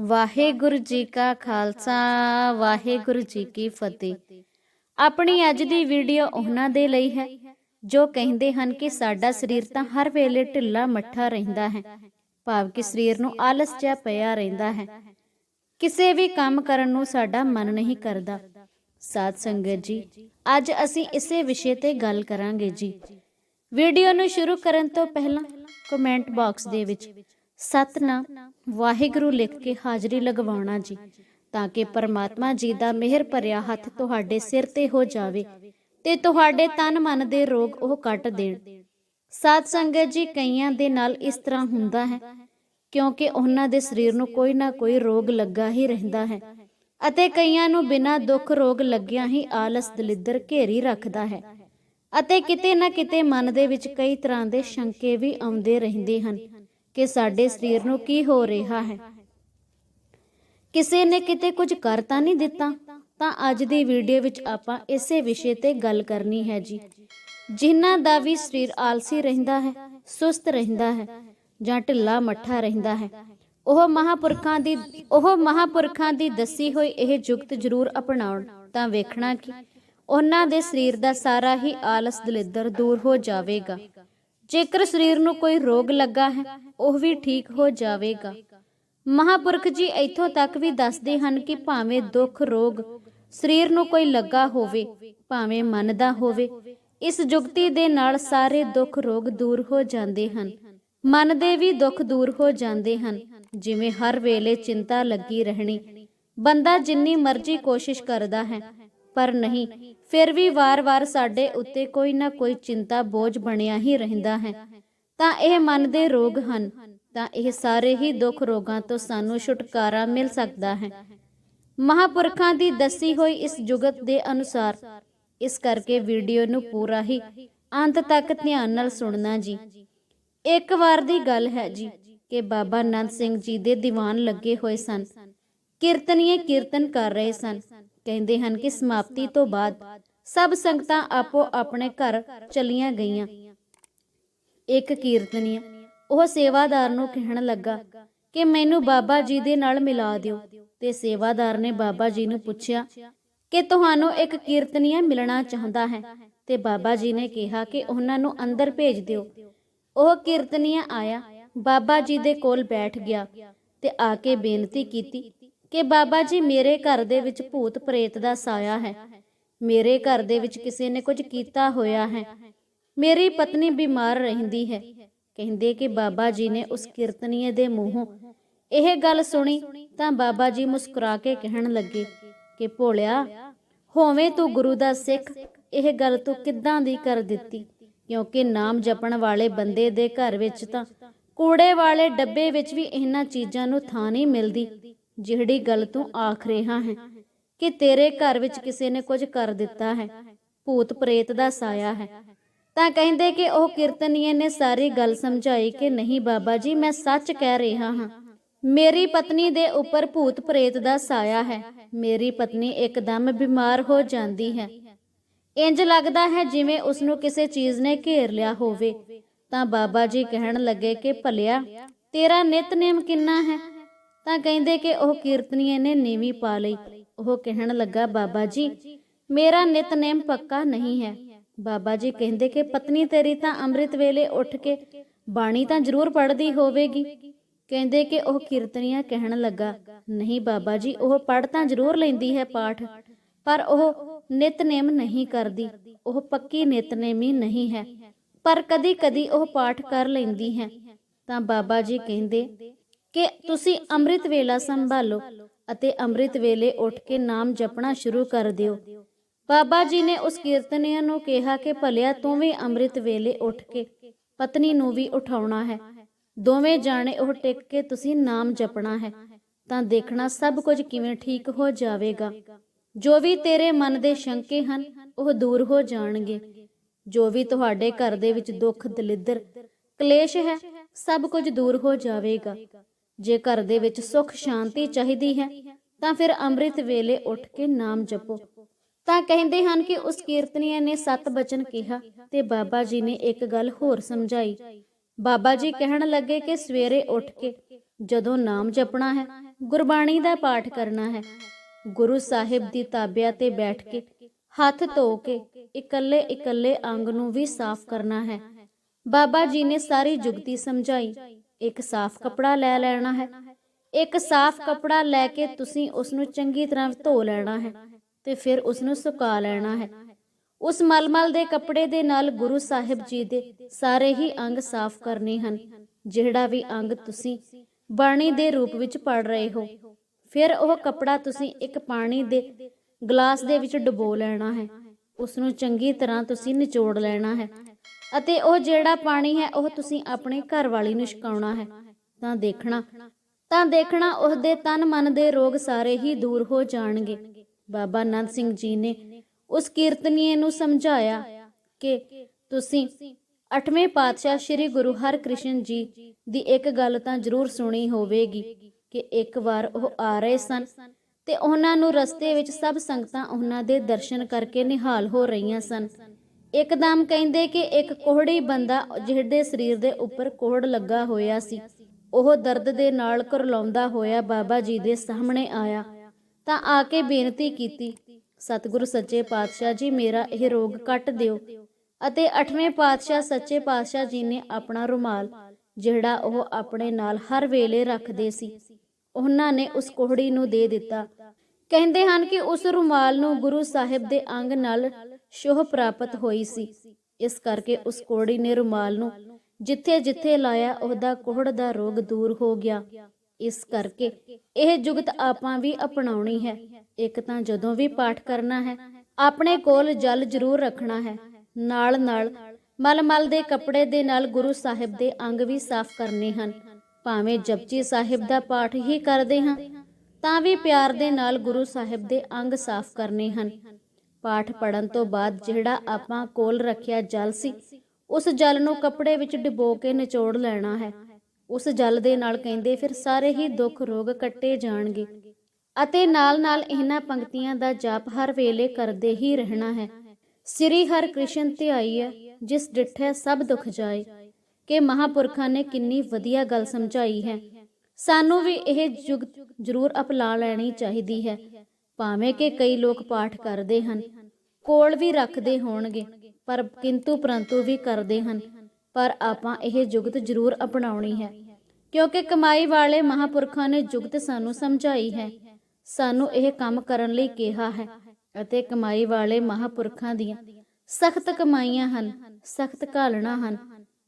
ਵਾਹਿਗੁਰੂ ਜੀ ਕਾ ਖਾਲਸਾ, ਵਾਹਿਗੁਰੂ ਜੀ ਕੀ ਫਤਿਹ। ਆਪਣੀ ਅੱਜ ਦੀ ਵੀਡੀਓ ਉਹਨਾਂ ਦੇ ਲਈ ਹੈ, ਜੋ ਕਹਿੰਦੇ ਹਨ ਕਿ ਸਾਡਾ ਸਰੀਰ ਤਾਂ ਹਰ ਵੇਲੇ ਢਿੱਲਾ ਮੱਠਾ ਰਹਿੰਦਾ ਹੈ, ਭਾਵ ਕਿ ਸਰੀਰ ਨੂੰ ਆਲਸ ਜਿਹਾ ਪਿਆ ਰਹਿੰਦਾ ਹੈ। ਕਿਸੇ ਵੀ ਕੰਮ ਕਰਨ ਨੂੰ ਸਾਡਾ ਮਨ ਨਹੀਂ ਕਰਦਾ। ਸਾਧ ਸੰਗਤ ਜੀ, ਅੱਜ ਅਸੀਂ ਇਸੇ ਵਿਸ਼ੇ ਤੇ ਗੱਲ ਕਰਾਂਗੇ ਜੀ। ਵੀਡੀਓ ਨੂੰ ਸ਼ੁਰੂ ਕਰਨ ਤੋਂ ਪਹਿਲਾਂ ਕਮੈਂਟ ਬਾਕਸ ਦੇ ਵਿੱਚ ਸਤਨਾਮ, ਵਾਹਿਗੁਰੂ ਲਿਖ ਕੇ ਹਾਜ਼ਰੀ ਲਗਵਾਉਣਾ ਜੀ, ਤਾਂ ਕਿ ਪਰਮਾਤਮਾ ਜੀ ਦਾ ਮਿਹਰ ਭਰਿਆ ਹੱਥ ਤੁਹਾਡੇ ਸਿਰ ਤੇ ਹੋ ਜਾਵੇ ਤੇ ਤੁਹਾਡੇ ਤਨ ਮਨ ਦੇ ਰੋਗ ਉਹ ਕੱਟ ਦੇਣ। ਸਾਧ ਸੰਗਤ ਜੀ ਕਈਆਂ ਦੇ ਨਾਲ ਇਸ ਤਰ੍ਹਾਂ ਹੁੰਦਾ ਹੈ, ਕਿਉਂਕਿ ਉਹਨਾਂ ਦੇ ਸਰੀਰ ਨੂੰ ਕੋਈ ਨਾ ਕੋਈ ਰੋਗ ਲੱਗਾ ਹੀ ਰਹਿੰਦਾ ਹੈ ਅਤੇ ਕਈਆਂ ਨੂੰ ਬਿਨਾਂ ਦੁੱਖ ਰੋਗ ਲੱਗਿਆ ਹੀ ਆਲਸ ਦਲਿੱਦਰ ਘੇਰੀ ਰੱਖਦਾ ਹੈ ਅਤੇ ਕਿਤੇ ਨਾ ਕਿਤੇ ਮਨ ਦੇ ਵਿੱਚ ਕਈ ਤਰ੍ਹਾਂ ਦੇ ਸ਼ੰਕੇ ਵੀ ਆਉਂਦੇ ਰਹਿੰਦੇ ਹਨ। ਕਿ ਸਾਡੇ ਸਰੀਰ ਨੂੰ ਕੀ ਹੋ ਰਿਹਾ ਹੈ। ਕਿਸੇ ਨੇ ਕਿਤੇ ਕੁਝ ਕਰ ਤਾਂ ਨਹੀਂ ਦਿੱਤਾ, ਤਾਂ ਅੱਜ ਦੀ ਵੀਡੀਓ ਵਿੱਚ ਆਪਾਂ ਇਸੇ ਵਿਸ਼ੇ ਤੇ ਗੱਲ ਕਰਨੀ ਹੈ ਜੀ। ਜਿਨ੍ਹਾਂ ਦਾ ਵੀ ਸਰੀਰ ਆਲਸੀ ਰਹਿੰਦਾ ਹੈ, ਸੁਸਤ ਰਹਿੰਦਾ ਹੈ ਜਾਂ ਢਿੱਲਾ ਮੱਠਾ ਰਹਿੰਦਾ ਹੈ, ਉਹ ਮਹਾਪੁਰਖਾਂ ਦੀ, ਉਹ ਮਹਾਪੁਰਖਾਂ ਦੀ ਦੱਸੀ ਹੋਈ ਇਹ ਜੁਗਤ ਜ਼ਰੂਰ ਅਪਣਾਉਣ ਤਾਂ ਵੇਖਣਾ ਕਿ ਉਹਨਾਂ ਦੇ ਸਰੀਰ ਦਾ ਸਾਰਾ ਹੀ ਆਲਸ ਦਲਿੱਦਰ ਦੂਰ ਹੋ ਜਾਵੇਗਾ। ਜੇਕਰ ਸਰੀਰ ਨੂੰ ਕੋਈ ਰੋਗ ਲੱਗਾ ਹੈ, ਉਹ ਵੀ ਠੀਕ ਹੋ ਜਾਵੇਗਾ। ਮਹਾਪੁਰਖ ਜੀ ਇੱਥੋਂ ਤੱਕ ਵੀ ਦੱਸਦੇ ਹਨ ਕਿ ਭਾਵੇਂ ਦੁੱਖ ਰੋਗ ਸਰੀਰ ਨੂੰ ਕੋਈ ਲੱਗਾ ਹੋਵੇ, ਭਾਵੇਂ ਮਨ ਦਾ ਹੋਵੇ, ਇਸ ਜੁਗਤੀ ਦੇ ਨਾਲ ਸਾਰੇ ਦੁੱਖ ਰੋਗ ਦੂਰ ਹੋ ਜਾਂਦੇ ਹਨ। ਮਨ ਦੇ ਵੀ ਦੁੱਖ ਦੂਰ ਹੋ ਜਾਂਦੇ ਹਨ। ਜਿਵੇਂ ਹਰ ਵੇਲੇ ਚਿੰਤਾ ਲੱਗੀ ਰਹਿਣੀ। ਬੰਦਾ ਜਿੰਨੀ ਮਰਜ਼ੀ ਕੋਸ਼ਿਸ਼ ਕਰਦਾ ਹੈ ਪਰ ਨਹੀਂ। ਫਿਰ ਵੀ ਵਾਰ-ਵਾਰ ਸਾਡੇ ਉੱਤੇ ਕੋਈ ਨਾ ਕੋਈ ਚਿੰਤਾ, ਬੋਝ ਬਣਿਆ ਹੀ ਰਹਿੰਦਾ ਹੈ। ਤਾਂ ਇਹ ਮਨ ਦੇ ਰੋਗ ਹਨ। ਤਾਂ ਇਹ ਸਾਰੇ ਹੀ ਦੁੱਖ ਰੋਗਾਂ ਤੋਂ ਸਾਨੂੰ ਛੁਟਕਾਰਾ ਮਿਲ ਸਕਦਾ ਹੈ। ਮਹਾਪੁਰਖਾਂ ਦੀ ਦੱਸੀ ਹੋਈ ਇਸ ਜੁਗਤ ਦੇ ਅਨੁਸਾਰ, ਇਸ ਕਰਕੇ ਵੀਡੀਓ ਨੂੰ ਪੂਰਾ ਹੀ ਅੰਤ ਤੱਕ ਧਿਆਨ ਨਾਲ ਸੁਣਨਾ ਜੀ। ਇੱਕ ਵਾਰ ਦੀ ਗੱਲ ਹੈ ਜੀ ਕਿ ਬਾਬਾ ਆਨੰਦ ਸਿੰਘ ਜੀ ਦੇ ਦੀਵਾਨ ਲੱਗੇ ਹੋਏ ਸਨ। ਕੀਰਤਨੀਏ ਕੀਰਤਨ ਕਰ ਰਹੇ ਸਨ। ਕਹਿੰਦੇ ਹਨ ਕਿ ਸਮਾਪਤੀ ਤੋਂ ਬਾਅਦ ਸਭ ਸੰਗਤਾਂ ਆਪੋ ਆਪਣੇ ਘਰ ਚਲੀਆਂ ਗਈਆਂ। ਇੱਕ ਕੀਰਤਨੀਆ ਉਹ ਸੇਵਾਦਾਰ ਨੂੰ ਕਹਿਣ ਲੱਗਾ ਕਿ ਮੈਨੂੰ ਬਾਬਾ ਜੀ ਦੇ ਨਾਲ ਮਿਲਾ ਦਿਓ। ਤੇ ਸੇਵਾਦਾਰ ਨੇ ਬਾਬਾ ਜੀ ਨੂੰ ਪੁੱਛਿਆ ਕਿ ਤੁਹਾਨੂੰ ਇੱਕ ਕੀਰਤਨੀਆ ਮਿਲਣਾ ਚਾਹੁੰਦਾ ਹੈ? ਤੇ ਬਾਬਾ ਜੀ ਨੇ ਕਿਹਾ ਕਿ ਉਹਨਾਂ ਨੂੰ ਅੰਦਰ ਭੇਜ ਦਿਓ। ਉਹ ਕੀਰਤਨੀਆ ਆਇਆ। ਬਾਬਾ ਜੀ ਦੇ ਕੋਲ ਬੈਠ ਗਿਆ ਤੇ ਆ ਕੇ ਬੇਨਤੀ ਕੀਤੀ ਕਿ ਬਾਬਾ ਜੀ ਮੇਰੇ ਘਰ ਦੇ ਵਿੱਚ ਭੂਤ ਪ੍ਰੇਤ ਦਾ ਸਾਇਆ ਹੈ। ਮੇਰੇ ਘਰ ਦੇ ਵਿੱਚ ਕਿਸੇ ਨੇ ਕੁਝ ਕੀਤਾ ਹੋਇਆ ਹੈ। ਮੇਰੀ ਪਤਨੀ ਬਿਮਾਰ ਰਹਿੰਦੀ ਹੈ। ਕਹਿੰਦੇ ਕਿ ਬਾਬਾ ਜੀ ਨੇ ਉਸ ਕੀਰਤਨੀਏ ਦੇ ਮੂੰਹੋਂ ਇਹ ਗੱਲ ਸੁਣੀ ਤਾਂ ਬਾਬਾ ਜੀ ਮੁਸਕਰਾ ਕੇ ਕਹਿਣ ਲੱਗੇ ਕਿ ਭੋਲਿਆ, ਹੋਵੇਂ ਤੂੰ ਗੁਰੂ ਦਾ ਸਿੱਖ, ਇਹ ਗੱਲ ਤੂੰ ਕਿੱਦਾਂ ਦੀ ਕਰ ਦਿੱਤੀ? ਕਿਉਂਕਿ ਨਾਮ ਜਪਣ ਵਾਲੇ ਬੰਦੇ ਦੇ ਘਰ ਵਿੱਚ ਤਾਂ ਕੂੜੇ ਵਾਲੇ ਡੱਬੇ ਵਿੱਚ ਵੀ ਇਹਨਾਂ ਚੀਜ਼ਾਂ ਨੂੰ ਥਾਂ ਨਹੀਂ ਮਿਲਦੀ। ਜਿਹੜੀ ਗੱਲ ਤੂੰ ਆਖ ਰਿਹਾ ਹੈ ਕਿ ਤੇਰੇ ਘਰ ਵਿੱਚ ਕਿਸੇ ਨੇ ਕੁਝ ਕਰ ਦਿੱਤਾ ਹੈ, ਭੂਤ ਪ੍ਰੇਤ ਦਾ ਸਾਇਆ ਹੈ। ਤਾਂ ਕਹਿੰਦੇ ਕਿ ਉਹ ਕੀਰਤਨੀਏ ਨੇ ਸਾਰੀ ਗੱਲ ਸਮਝਾਈ ਕਿ ਨਹੀਂ ਬਾਬਾ ਜੀ, ਮੈਂ ਸੱਚ ਕਹਿ ਰਿਹਾ ਹਾਂ, ਮੇਰੀ ਪਤਨੀ ਦੇ ਉੱਪਰ ਭੂਤ ਪ੍ਰੇਤ ਦਾ ਸਾਇਆ ਹੈ, ਮੇਰੀ ਪਤਨੀ ਇੱਕਦਮ ਬਿਮਾਰ ਹੋ ਜਾਂਦੀ ਹੈ। ਇੰਜ ਲੱਗਦਾ ਹੈ ਜਿਵੇਂ ਉਸ ਨੂੰ ਕਿਸੇ ਚੀਜ਼ ਨੇ ਘੇਰ ਲਿਆ ਹੋਵੇ। ਤਾਂ ਬਾਬਾ ਜੀ ਕਹਿਣ ਲੱਗੇ ਕਿ ਭਲਿਆ, ਤੇਰਾ ਨਿਤਨੇਮ ਕਿੰਨਾ ਹੈ? ਤਾਂ ਕਹਿੰਦੇ ਕਿ ਉਹ ਕੀਰਤਨੀਏ ਨੇ ਨੀਵੀਂ ਪਾ ਲਈ। ਉਹ ਕਹਿਣ ਲੱਗਾ, ਬਾਬਾ ਜੀ, ਮੇਰਾ ਨਿਤਨੇਮ ਪੱਕਾ ਨਹੀਂ ਹੈ। ਬਾਬਾ ਜੀ ਕਹਿੰਦੇ ਕਿ, ਪਤਨੀ ਤੇਰੀ ਤਾਂ ਅੰਮ੍ਰਿਤ ਵੇਲੇ ਉੱਠ ਕੇ ਬਾਣੀ ਤਾਂ ਜ਼ਰੂਰ ਪੜ੍ਹਦੀ ਹੋਵੇਗੀ। ਕਹਿੰਦੇ ਕਿ ਉਹ ਕੀਰਤਨੀਆ ਕਹਿਣ ਲੱਗਾ, ਨਹੀਂ ਬਾਬਾ ਜੀ, ਉਹ ਪੜ੍ਹ ਤਾਂ ਜ਼ਰੂਰ ਲੈਂਦੀ ਹੈ ਪਾਠ, ਪਰ ਉਹ ਨਿਤਨੇਮ ਨਹੀਂ ਕਰਦੀ। ਉਹ ਪੱਕੀ ਨਿਤਨੇਮੀ ਨਹੀਂ ਹੈ, ਪਰ ਕਦੀ-ਕਦੀ ਉਹ ਪਾਠ ਕਰ ਲੈਂਦੀ ਹੈ। ਤਾਂ ਬਾਬਾ ਜੀ ਕਹਿੰਦੇ ਕਿ ਤੁਸੀਂ ਅੰਮ੍ਰਿਤ ਵੇਲਾ ਸੰਭਾਲੋ ਅਤੇ ਅੰਮ੍ਰਿਤ ਵੇਲੇ ਉੱਠ ਕੇ ਨਾਮ ਜਪਣਾ ਸ਼ੁਰੂ ਕਰ ਦਿਓ। ਬਾਬਾ ਜੀ ਨੇ ਉਸ ਕੀਰਤਨੀਆ ਨੂੰ ਕਿਹਾ ਕਿ ਭਲਿਆ ਤੂੰ ਵੀ ਅੰਮ੍ਰਿਤ ਵੇਲੇ ਉੱਠ ਕੇ ਪਤਨੀ ਨੂੰ ਵੀ ਉਠਾਉਣਾ ਹੈ। ਦੋਵੇਂ ਜਾਣੇ ਉਹ ਟਿਕ ਕੇ ਤੁਸੀਂ ਨਾਮ ਜਪਣਾ ਹੈ ਤਾਂ ਦੇਖਣਾ ਸਭ ਕੁਝ ਕਿਵੇਂ ਠੀਕ ਹੋ ਜਾਵੇਗਾ। ਜੋ ਵੀ ਤੇਰੇ ਮਨ ਦੇ ਸ਼ੰਕੇ ਹਨ, ਉਹ ਦੂਰ ਹੋ ਜਾਣਗੇ। ਜੋ ਵੀ ਤੁਹਾਡੇ ਘਰ ਦੇ ਵਿੱਚ ਦੁੱਖ, ਦਲਿੱਦਰ, ਕਲੇਸ਼ ਹੈ, ਸਭ ਕੁਝ ਦੂਰ ਹੋ ਜਾਵੇਗਾ। ਜੇ ਘਰ ਦੇ ਵਿੱਚ ਸੁੱਖ, ਸ਼ਾਂਤੀ ਚਾਹੀਦੀ ਹੈ, ਤਾਂ ਫਿਰ ਅੰਮ੍ਰਿਤ ਵੇਲੇ ਉੱਠ ਕੇ ਨਾਮ ਜਪੋ। ਤਾਂ ਕਹਿੰਦੇ ਹਨ ਕਿ ਉਸ ਕੀਰਤਨੀਏ ਨੇ ਸਤ ਬਚਨ ਕਿਹਾ ਤੇ ਬਾਬਾ ਜੀ ਨੇ ਇੱਕ ਗੱਲ ਹੋਰ ਸਮਝਾਈ। ਬਾਬਾ ਜੀ ਕਹਿਣ ਲੱਗੇ ਕਿ ਸਵੇਰੇ ਉੱਠ ਕੇ ਜਦੋਂ ਨਾਮ ਜਪਣਾ ਹੈ, ਗੁਰਬਾਣੀ ਦਾ ਪਾਠ ਕਰਨਾ ਹੈ, ਗੁਰੂ ਸਾਹਿਬ ਦੀ ਤਾਬਿਆ ਤੇ ਬੈਠ ਕੇ ਹੱਥ ਧੋ ਕੇ ਇਕੱਲੇ ਇਕੱਲੇ ਅੰਗ ਨੂੰ ਵੀ ਸਾਫ਼ ਕਰਨਾ ਹੈ। ਬਾਬਾ ਜੀ ਨੇ ਸਾਰੀ ਜੁਗਤੀ ਸਮਝਾਈ। ਇੱਕ ਸਾਫ਼ ਕਪੜਾ ਲੈ ਲੈਣਾ ਹੈ। ਇੱਕ ਸਾਫ਼ ਕਪੜਾ ਲੈ ਕੇ ਤੁਸੀਂ ਉਸ ਨੂੰ ਚੰਗੀ ਤਰ੍ਹਾਂ ਧੋ ਲੈਣਾ ਹੈ ਤੇ ਫਿਰ ਉਸ ਨੂੰ ਸੁਕਾ ਲੈਣਾ ਹੈ। ਉਸ ਮਲਮਲ ਦੇ ਕੱਪੜੇ ਦੇ ਨਾਲ ਗੁਰੂ ਸਾਹਿਬ ਜੀ ਦੇ ਸਾਰੇ ਹੀ ਅੰਗ ਸਾਫ਼ ਕਰਨੇ ਹਨ। ਜਿਹੜਾ ਵੀ ਅੰਗ ਤੁਸੀਂ ਬਾਣੀ ਦੇ ਰੂਪ ਵਿੱਚ ਪੜ ਰਹੇ ਹੋ। ਫਿਰ ਉਹ ਕੱਪੜਾ ਤੁਸੀਂ ਇੱਕ ਪਾਣੀ ਦੇ ਗਲਾਸ ਦੇ ਵਿੱਚ ਡੁਬੋ ਲੈਣਾ ਹੈ। ਉਸ ਨੂੰ ਚੰਗੀ ਤਰ੍ਹਾਂ ਤੁਸੀਂ ਨਿਚੋੜ ਲੈਣਾ ਹੈ। ਅਤੇ ਉਹ ਜਿਹੜਾ ਪਾਣੀ ਹੈ, ਉਹ ਤੁਸੀਂ ਆਪਣੇ ਘਰ ਵਾਲੀ ਨੂੰ ਛਕਾਉਣਾ ਹੈ। ਤਾਂ ਦੇਖਣਾ ਤਾਂ ਦੇਖਣਾ ਉਸ ਦੇ ਤਨ ਮਨ ਦੇ ਰੋਗ ਸਾਰੇ ਹੀ ਦੂਰ ਹੋ ਜਾਣਗੇ। ਬਾਬਾ ਨੰਦ ਸਿੰਘ ਜੀ ਨੇ ਉਸ ਕੀਰਤਨੀਏ ਨੂੰ ਸਮਝਾਇਆ ਕਿ ਤੁਸੀਂ ਅਠਵੇਂ ਪਾਤਸ਼ਾਹ ਸ੍ਰੀ ਗੁਰੂ ਹਰਕ੍ਰਿਸ਼ਨ ਜੀ ਦੀ ਇੱਕ ਗੱਲ ਤਾਂ ਜ਼ਰੂਰ ਸੁਣੀ ਹੋਵੇਗੀ ਕਿ ਇੱਕ ਵਾਰ ਉਹ ਆ ਰਹੇ ਸਨ ਤੇ ਉਹਨਾਂ ਨੂੰ ਰਸਤੇ ਵਿੱਚ ਸਭ ਸੰਗਤਾਂ ਉਹਨਾਂ ਦੇ ਦਰਸ਼ਨ ਕਰਕੇ ਨਿਹਾਲ ਹੋ ਰਹੀਆਂ ਸਨ। ਇੱਕਦਮ ਕਹਿੰਦੇ ਕਿ ਇੱਕ ਕੋਹੜੀ ਬੰਦਾ ਜਿਹਦੇ ਸਰੀਰ ਦੇ ਉੱਪਰ ਕੋਹੜ ਲੱਗਾ ਹੋਇਆ ਸੀ। ਉਹ ਦਰਦ ਦੇ ਨਾਲ ਕੁਰਲਾਉਂਦਾ ਹੋਇਆ ਬਾਬਾ ਜੀ ਦੇ ਸਾਹਮਣੇ ਆਇਆ। ਤਾਂ ਆ ਕੇ ਬੇਨਤੀ ਕੀਤੀ, ਸਤਿਗੁਰੂ ਸੱਚੇ ਪਾਤਸ਼ਾਹ ਜੀ, ਮੇਰਾ ਇਹ ਰੋਗ ਕੱਟ ਦਿਓ। ਅਤੇ ਅਠਵੇਂ ਪਾਤਸ਼ਾਹ ਸੱਚੇ ਪਾਤਸ਼ਾਹ ਜੀ ਨੇ ਆਪਣਾ ਰੁਮਾਲ, ਜਿਹੜਾ ਉਹ ਆਪਣੇ ਨਾਲ ਹਰ ਵੇਲੇ ਰੱਖਦੇ ਸੀ, ਉਹਨਾਂ ਨੇ ਉਸ ਕੋਹੜੀ ਨੂੰ ਦੇ ਦਿੱਤਾ। ਕਹਿੰਦੇ ਹਨ ਕਿ ਉਸ ਰੁਮਾਲ ਨੂੰ ਗੁਰੂ ਸਾਹਿਬ ਦੇ ਅੰਗ ਨਾਲ ਸ਼ੋਹ ਪ੍ਰਾਪਤ ਹੋਈ ਸੀ। ਇਸ ਕਰਕੇ ਉਸ ਕੋਹੜੀ ਨੇ ਰੁਮਾਲ ਨੂੰ ਜਿੱਥੇ ਜਿੱਥੇ ਲਾਇਆ, ਉਹਦਾ ਕੋਹੜ ਦਾ ਰੋਗ ਦੂਰ ਹੋ ਗਿਆ। ਇਸ ਕਰਕੇ ਇਹ ਜੁਗਤ ਆਪਾਂ ਵੀ ਅਪਣਾਉਣੀ ਹੈ। ਇੱਕ ਤਾਂ ਜਦੋਂ ਵੀ ਪਾਠ ਕਰਨਾ ਹੈ, ਆਪਣੇ ਕੋਲ ਜਲ ਜ਼ਰੂਰ ਰੱਖਣਾ ਹੈ। ਨਾਲ ਨਾਲ ਮਲਮਲ ਦੇ ਕੱਪੜੇ ਦੇ ਨਾਲ ਗੁਰੂ ਸਾਹਿਬ ਦੇ ਅੰਗ ਵੀ ਸਾਫ਼ ਕਰਨੇ ਹਨ। ਭਾਵੇਂ ਜਪਜੀ ਸਾਹਿਬ ਦਾ ਪਾਠ ਹੀ ਕਰਦੇ ਹਾਂ, ਤਾਂ ਵੀ ਪਿਆਰ ਦੇ ਨਾਲ ਗੁਰੂ ਸਾਹਿਬ ਦੇ ਅੰਗ ਸਾਫ਼ ਕਰਨੇ ਹਨ। ਪਾਠ ਪੜਨ ਤੋਂ ਬਾਅਦ ਜਿਹੜਾ ਆਪਾਂ ਕੋਲ ਰੱਖਿਆ ਜਲ ਸੀ, ਉਸ ਜਲ ਨੂੰ ਕੱਪੜੇ ਵਿੱਚ ਡੁਬੋ ਕੇ ਨਿਚੋੜ ਲੈਣਾ ਹੈ। ਉਸ ਜਲ ਦੇ ਨਾਲ ਕਹਿੰਦੇ ਫਿਰ ਸਾਰੇ ਹੀ ਦੁੱਖ ਰੋਗ ਕੱਟੇ ਜਾਣਗੇ ਅਤੇ ਨਾਲ-ਨਾਲ ਇਹਨਾਂ ਪੰਕਤੀਆਂ ਦਾ ਜਾਪ ਹਰ ਵੇਲੇ ਕਰਦੇ ਹੀ ਰਹਿਣਾ ਹੈ। ਸ੍ਰੀ ਹਰਿ ਕ੍ਰਿਸ਼ਨ ਧਿਆਈ ਹੈ, ਜਿਸ ਡਿਠੈ ਸਭ ਦੁੱਖ ਜਾਏ, ਕਿ ਮਹਾਪੁਰਖਾਂ ਨੇ ਕਿੰਨੀ ਵਧੀਆ ਗੱਲ ਸਮਝਾਈ ਹੈ। ਸਾਨੂੰ ਵੀ ਇਹ ਯੁਗ ਜ਼ਰੂਰ ਅਪਣਾ ਲੈਣੀ ਚਾਹੀਦੀ ਹੈ। ਭਾਵੇਂ ਕਿ ਕਈ ਲੋਕ ਪਾਠ ਕਰਦੇ ਹਨ, ਕੋਲ ਵੀ ਰੱਖਦੇ ਹੋਣਗੇ, ਪਰ ਕਿੰਤੂ ਪ੍ਰੰਤੂ ਵੀ ਕਰਦੇ ਹਨ। ਪਰ ਆਪਾਂ ਇਹ ਜੁਗਤ ਜ਼ਰੂਰ ਅਪਣਾਉਣੀ ਹੈ, ਕਿਉਂਕਿ ਕਮਾਈ ਵਾਲੇ ਮਹਾਪੁਰਖਾਂ ਨੇ ਜੁਗਤ ਸਾਨੂੰ ਸਮਝਾਈ ਹੈ। ਸਾਨੂੰ ਇਹ ਕੰਮ ਕਰਨ ਲਈ ਕਿਹਾ ਹੈ ਅਤੇ ਕਮਾਈ ਵਾਲੇ ਮਹਾਪੁਰਖਾਂ ਦੀਆਂ ਸਖਤ ਕਮਾਈਆਂ ਹਨ, ਸਖਤ ਘਾਲਣਾ ਹਨ।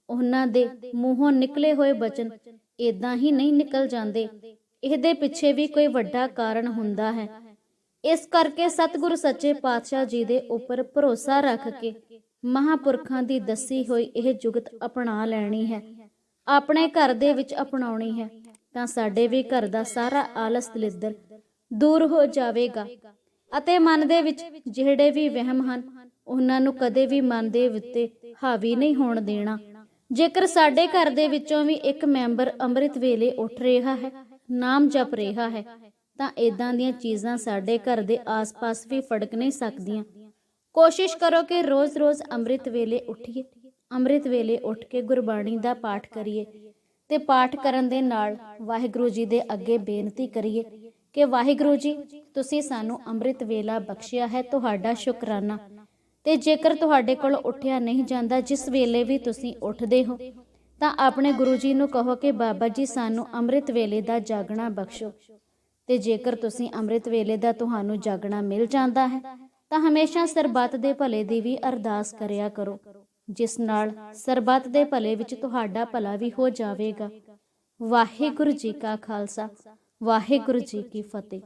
ਉਹਨਾਂ ਦੇ ਮੂੰਹੋਂ ਨਿਕਲੇ ਹੋਏ ਬਚਨ ਇਦਾਂ ਹੀ ਨਹੀਂ ਨਿਕਲ ਜਾਂਦੇ। ਇਹਦੇ ਪਿੱਛੇ ਵੀ ਕੋਈ ਵੱਡਾ ਕਾਰਨ ਹੁੰਦਾ ਹੈ। ਇਸ ਕਰਕੇ ਸਤਿਗੁਰੂ ਸੱਚੇ ਪਾਤਸ਼ਾਹ ਜੀ ਦੇ ਉੱਪਰ ਭਰੋਸਾ ਰੱਖ ਕੇ ਮਹਾਪੁਰਖਾਂ ਦੀ ਦੱਸੀ ਹੋਈ ਇਹ ਜੁਗਤ ਅਪਣਾ ਲੈਣੀ ਹੈ। ਆਪਣੇ ਘਰ ਦੇ ਵਿੱਚ ਅਪਣਾਉਣੀ ਹੈ, ਤਾਂ ਸਾਡੇ ਵੀ ਘਰ ਦਾ ਸਾਰਾ ਆਲਸ ਦਲਿੱਦਰ ਦੂਰ ਹੋ ਜਾਵੇਗਾ ਅਤੇ ਮਨ ਦੇ ਵਿੱਚ ਜਿਹੜੇ ਵੀ ਵਹਿਮ ਹਨ, ਉਹਨਾਂ ਨੂੰ ਕਦੇ ਵੀ ਮਨ ਦੇ ਉੱਤੇ ਹਾਵੀ ਨਹੀਂ ਹੋਣ ਦੇਣਾ। ਜੇਕਰ ਸਾਡੇ ਘਰ ਦੇ ਵਿੱਚੋਂ ਵੀ ਇੱਕ ਮੈਂਬਰ ਅੰਮ੍ਰਿਤ ਵੇਲੇ ਉੱਠ ਰਿਹਾ ਹੈ, ਨਾਮ ਜਪ ਰਿਹਾ ਹੈ ਤਾਂ ਇਦਾਂ ਦੀਆਂ ਚੀਜ਼ਾਂ ਸਾਡੇ ਘਰ ਦੇ ਆਸ-ਪਾਸ ਵੀ ਫੜਕ ਨਹੀਂ ਸਕਦੀਆਂ। ਕੋਸ਼ਿਸ਼ ਕਰੋ ਕਿ ਰੋਜ਼-ਰੋਜ਼ ਅੰਮ੍ਰਿਤ ਵੇਲੇ ਉੱਠੀਏ। ਅੰਮ੍ਰਿਤ ਵੇਲੇ ਉੱਠ ਕੇ ਗੁਰਬਾਣੀ ਦਾ ਪਾਠ ਕਰੀਏ ਤੇ ਪਾਠ ਕਰਨ ਦੇ ਨਾਲ ਵਾਹਿਗੁਰੂ ਜੀ ਦੇ ਅੱਗੇ ਬੇਨਤੀ ਕਰੀਏ ਕਿ ਵਾਹਿਗੁਰੂ ਜੀ, ਤੁਸੀਂ ਸਾਨੂੰ ਅੰਮ੍ਰਿਤ ਵੇਲਾ ਬਖਸ਼ਿਆ ਹੈ ਤੁਹਾਡਾ ਸ਼ੁਕਰਾਨਾ। ਤੇ ਜੇਕਰ ਤੁਹਾਡੇ ਕੋਲ ਉੱਠਿਆ ਨਹੀਂ ਜਾਂਦਾ, ਜਿਸ ਵੇਲੇ ਵੀ ਤੁਸੀਂ ਉੱਠਦੇ ਹੋ, ਤਾਂ ਆਪਣੇ ਗੁਰੂ ਜੀ ਨੂੰ ਕਹੋ ਕਿ ਬਾਬਾ ਜੀ, ਸਾਨੂੰ ਅੰਮ੍ਰਿਤ ਵੇਲੇ ਦਾ ਜਾਗਣਾ ਬਖਸ਼ੋ। ਤੇ ਜੇਕਰ ਤੁਸੀਂ ਅੰਮ੍ਰਿਤ ਵੇਲੇ ਦਾ ਤੁਹਾਨੂੰ ਜਾਗਣਾ ਮਿਲ ਜਾਂਦਾ ਹੈ, ਤਾਂ ਹਮੇਸ਼ਾ ਸਰਬੱਤ ਦੇ ਭਲੇ ਦੀ ਵੀ ਅਰਦਾਸ ਕਰਿਆ ਕਰੋ, ਜਿਸ ਨਾਲ ਸਰਬੱਤ ਦੇ ਭਲੇ ਵਿੱਚ ਤੁਹਾਡਾ ਭਲਾ ਵੀ ਹੋ ਜਾਵੇਗਾ। ਵਾਹਿਗੁਰੂ ਜੀ ਕਾ ਖਾਲਸਾ, ਵਾਹਿਗੁਰੂ ਜੀ ਕੀ ਫਤਿਹ।